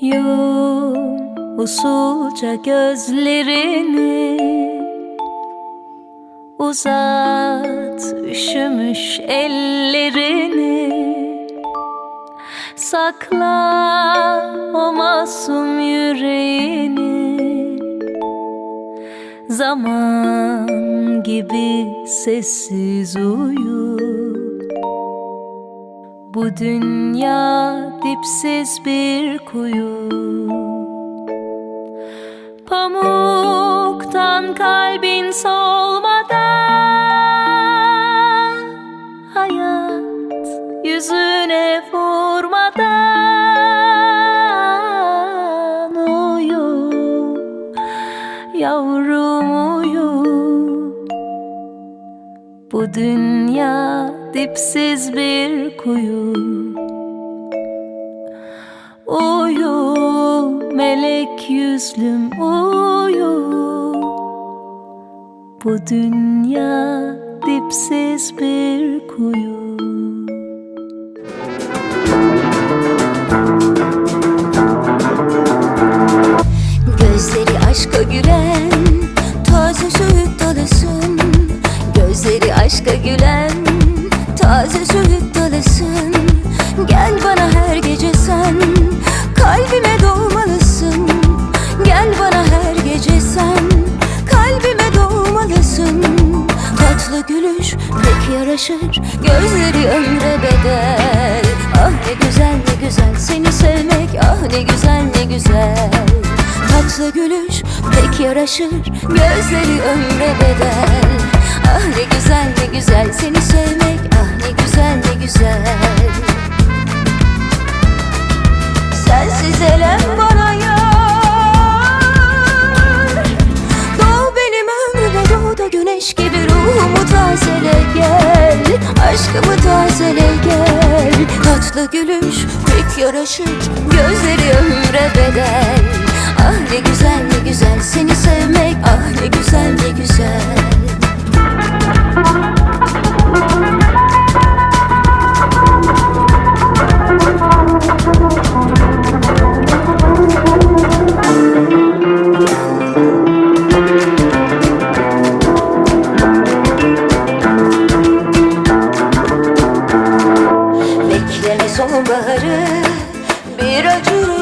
Yum usulca gözlerini Uzat üşümüş ellerini. Sakla o masum yüreğini. Zaman gibi sessiz uyu Bu dünya dipsiz bir kuyu. Pamuktan kalbin solmadan Hayat yüzüne vurmadan Uyu yavrum Bu dünya dipsiz bir kuyu. Uyu melek yüzlüm uyu. Bu dünya dipsiz bir kuyu aşka gülen Taze söğüt dalasın Gel bana her gece sen Kalbime doğmalısın. Gel bana her gece sen Kalbime doğmalısın. Tatlı gülüş pek yaraşır Gözleri ömre bedel. Ah ne güzel ne güzel seni sevmek Ah ne güzel ne güzel. Tatlı gülüş pek yaraşır Gözleri ömre bedel Sensiz elem bana yar. Doğ benim ömrüme doğ da güneş gibi Ruhumu tazele gel. Aşkımı tazele gel. Tatlı gülüş pek yaraşır Gözleri ömre bedel. Ah ne güzel ne güzel